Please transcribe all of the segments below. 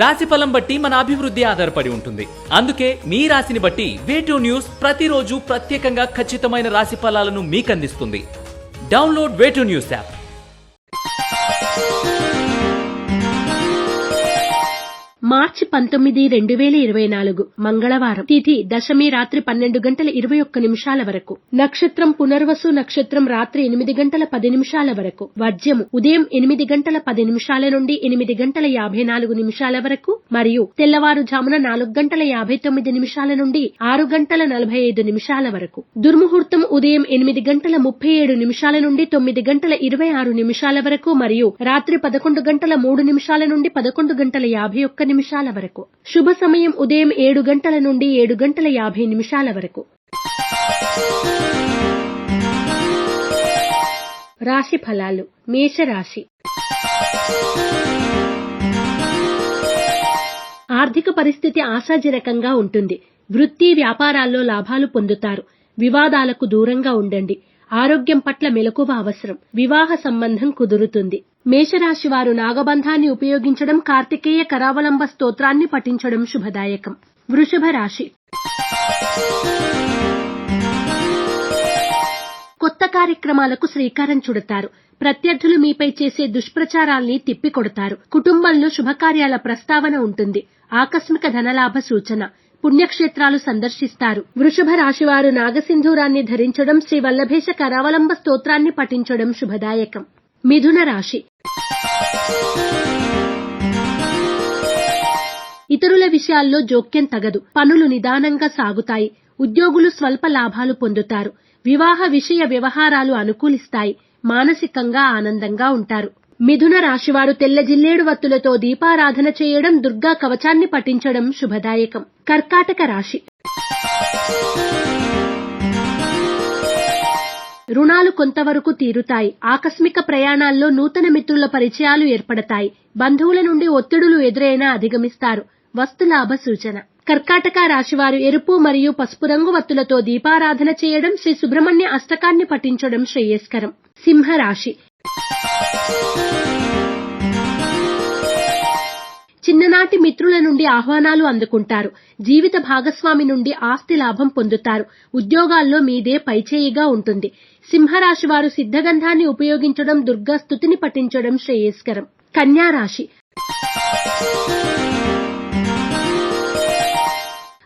రాశి ఫలం బట్టి మన అభివృద్ధి ఆధారపడి ఉంటుంది. అందుకే మీ రాశిని బట్టి వేటూ న్యూస్ ప్రతిరోజు ప్రత్యేకంగా ఖచ్చితమైన రాశి ఫలాలను మీకు అందిస్తుంది download way two news app మార్చి పంతొమ్మిది రెండు వేల ఇరవై నాలుగు మంగళవారం తిథి దశమి రాత్రి పన్నెండు గంటల ఇరవై ఒక్క నిమిషాల వరకు. నక్షత్రం పునర్వసు నక్షత్రం రాత్రి ఎనిమిది గంటల పది నిమిషాల వరకు. వర్జ్యము ఉదయం ఎనిమిది గంటల పది నిమిషాల నుండి ఎనిమిది గంటల యాభై నాలుగు నిమిషాల వరకు మరియు తెల్లవారుజామున నాలుగు గంటల యాభై తొమ్మిది నిమిషాల నుండి ఆరు గంటల నలభై ఐదు నిమిషాల వరకు. దుర్ముహూర్తం ఉదయం ఎనిమిది గంటల ముప్పై ఏడు నిమిషాల నుండి తొమ్మిది గంటల ఇరవై ఆరు నిమిషాల వరకు మరియు రాత్రి పదకొండు గంటల మూడు నిమిషాల నుండి పదకొండు గంటల యాభై ఒక్క నిమిషాల వరకు. శుభ సమయం ఉదయం ఏడు గంటల నుండి ఏడు గంటల యాభై నిమిషాల వరకు. రాశి ఫలాలు. మేషరాశి. ఆర్థిక పరిస్థితి ఆశాజనకంగా ఉంటుంది. వృత్తి వ్యాపారాల్లో లాభాలు పొందుతారు. వివాదాలకు దూరంగా ఉండండి. ఆరోగ్యం పట్ల మెలకువ అవసరం. వివాహ సంబంధం కుదురుతుంది. మేషరాశి వారు నాగబంధాన్ని ఉపయోగించడం కార్తికేయ కరావలంబ స్తోత్రాన్ని పఠించడం శుభదాయకం. వృషభ రాశి. కొత్త కార్యక్రమాలకు శ్రీకారం చుడతారు. ప్రత్యర్థులు మీపై చేసే దుష్ప్రచారాల్ని తిప్పికొడతారు. కుటుంబంలో శుభకార్యాల ప్రస్తావన ఉంటుంది. ఆకస్మిక ధనలాభ సూచన. పుణ్యక్షేత్రాలు సందర్శిస్తారు. వృషభ రాశివారు నాగసింధూరాన్ని ధరించడం శ్రీ వల్లభేశ కరావలంబ స్తోత్రాన్ని పఠించడం శుభదాయకం. మిథున రాశి. ఇతరుల విషయాల్లో జోక్యం తగదు. పనులు నిదానంగా సాగుతాయి. ఉద్యోగులు స్వల్ప లాభాలు పొందుతారు. వివాహ విషయ వ్యవహారాలు అనుకూలిస్తాయి. మానసికంగా ఆనందంగా ఉంటారు. మిథున రాశివారు తెల్ల జిల్లేడు వత్తులతో దీపారాధన చేయడం దుర్గా కవచాన్ని పఠించడం శుభదాయకం. కర్కాటక రాశి. రుణాలు కొంతవరకు తీరుతాయి. ఆకస్మిక ప్రయాణాల్లో నూతన మిత్రుల పరిచయాలు ఏర్పడతాయి. బంధువుల నుండి ఒత్తిడులు ఎదురైనా అధిగమిస్తారు. వస్తులాభ సూచన. కర్కాటక రాశివారు ఎరుపు మరియు పసుపు రంగు వత్తులతో దీపారాధన చేయడం శ్రీ సుబ్రహ్మణ్య అష్టకాన్ని పఠించడం శ్రేయస్కరం. సింహరాశి చిన్ననాటి మిత్రుల నుండి ఆహ్వానాలు అందుకుంటారు. జీవిత భాగస్వామి నుండి ఆస్తి లాభం పొందుతారు. ఉద్యోగాల్లో మీదే పైచేయిగా ఉంటుంది. సింహరాశి వారు సిద్ధగంధాన్ని ఉపయోగించడం దుర్గా స్తుతిని పఠించడం శ్రేయస్కరం. కన్యా రాశి.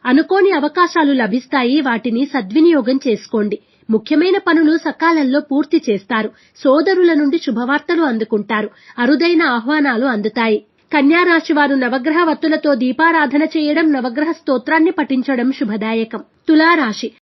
అనుకోని అవకాశాలు లభిస్తాయి. వాటిని సద్వినియోగం చేసుకోండి. ముఖ్యమైన పనులు సకాలంలో పూర్తి చేస్తారు. సోదరుల నుండి శుభవార్తలు అందుకుంటారు. అరుదైన ఆహ్వానాలు అందుతాయి. కన్యారాశి వారు నవగ్రహ వత్తులతో దీపారాధన చేయడం నవగ్రహ స్తోత్రాన్ని పఠించడం శుభదాయకం. తులారాశి.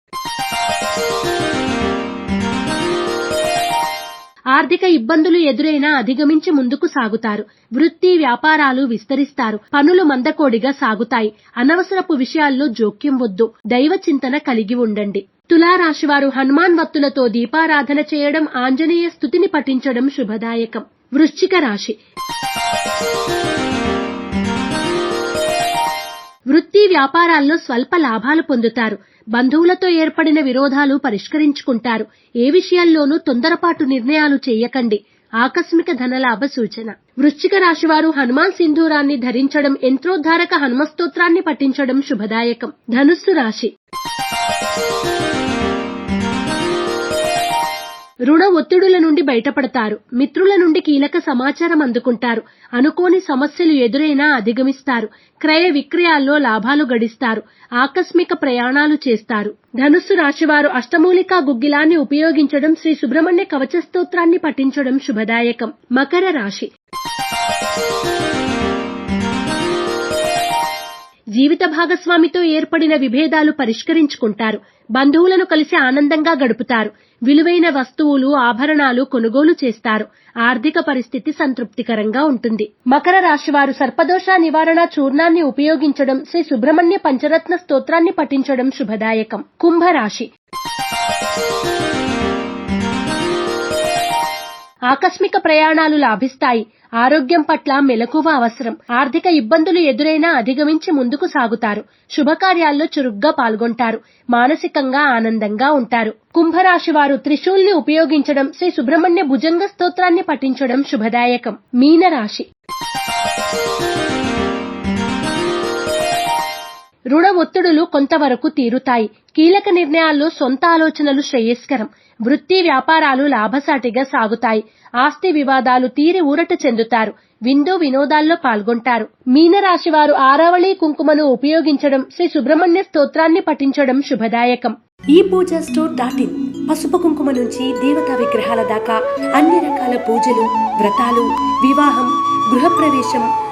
ఆర్థిక ఇబ్బందులు ఎదురైనా అధిగమించి ముందుకు సాగుతారు. వృత్తి వ్యాపారాలు విస్తరిస్తారు. పనులు మందకోడిగా సాగుతాయి. అనవసరపు విషయాల్లో జోక్యం వద్దు. దైవ చింతన కలిగి ఉండండి. తులారాశివారు హనుమాన్ వత్తులతో దీపారాధన చేయడం ఆంజనేయ స్థుతిని పఠించడం శుభదాయకం. వృశ్చిక రాశి. వృత్తి వ్యాపారాల్లో స్వల్ప లాభాలు పొందుతారు. బంధువులతో ఏర్పడిన విరోధాలు పరిష్కరించుకుంటారు. ఏ విషయాల్లోనూ తొందరపాటు నిర్ణయాలు చేయకండి. ఆకస్మిక ధనలాభ సూచన. వృశ్చిక రాశివారు హనుమాన్ సింధూరాన్ని ధరించడం యంత్రోద్ధారక హనుమస్తోత్రాన్ని పఠించడం శుభదాయకం. ధనుస్సు రాశి. రుణ ఒత్తిడుల నుండి బయటపడతారు. మిత్రుల నుండి కీలక సమాచారం అందుకుంటారు. అనుకోని సమస్యలు ఎదురైనా అధిగమిస్తారు. క్రయ విక్రయాల్లో లాభాలు గడిస్తారు. ఆకస్మిక ప్రయాణాలు చేస్తారు. ధనుస్సు రాశివారు అష్టమూలికా గుగ్గిలాన్ని ఉపయోగించడం శ్రీ సుబ్రహ్మణ్య కవచ స్తోత్రాన్ని పఠించడం శుభదాయకం. మకర రాశి. జీవిత భాగస్వామితో ఏర్పడిన విభేదాలు పరిష్కరించుకుంటారు. బంధువులను కలిసి ఆనందంగా గడుపుతారు. విలువైన వస్తువులు ఆభరణాలు కొనుగోలు చేస్తారు. ఆర్థిక పరిస్థితి సంతృప్తికరంగా ఉంటుంది. మకర రాశివారు సర్పదోష నివారణ చూర్ణాన్ని ఉపయోగించడం శ్రీ సుబ్రహ్మణ్య పంచరత్న స్తోత్రాన్ని పఠించడం శుభదాయకం. కుంభరాశి ఆకస్మిక ప్రయాణాలు లాభిస్తాయి. ఆరోగ్యం పట్ల మెలకువ అవసరం. ఆర్థిక ఇబ్బందులు ఎదురైనా అధిగమించి ముందుకు సాగుతారు. శుభకార్యాల్లో చురుగ్గా పాల్గొంటారు. మానసికంగా ఆనందంగా ఉంటారు. కుంభరాశి వారు త్రిశూల్ని ఉపయోగించడం శ్రీ సుబ్రహ్మణ్య భుజంగ స్తోత్రాన్ని పఠించడం శుభదాయకం. మీనరాశి. రుణ ఒత్తిడులు కొంతవరకు తీరుతాయి. కీలక నిర్ణయాల్లో సొంత ఆలోచనలు శ్రేయస్కరం. వృత్తి వ్యాపారాలు లాభసాటిగా సాగుతాయి. ఆస్తి వివాదాలు తీరి ఊరట చెందుతారు. విందు వినోదాల్లో పాల్గొంటారు. మీనరాశి వారు ఆరావళి కుంకుమను ఉపయోగించడం శ్రీ సుబ్రహ్మణ్య స్తోత్రాన్ని పఠించడం శుభదాయకం. ఈ పూజా స్టోర్ డాట్ ఇన్ పసుపు కుంకుమ నుంచి దేవతా విగ్రహాల దాకా అన్ని రకాల పూజలు వ్రతాలు వివాహం గృహప్రవేశం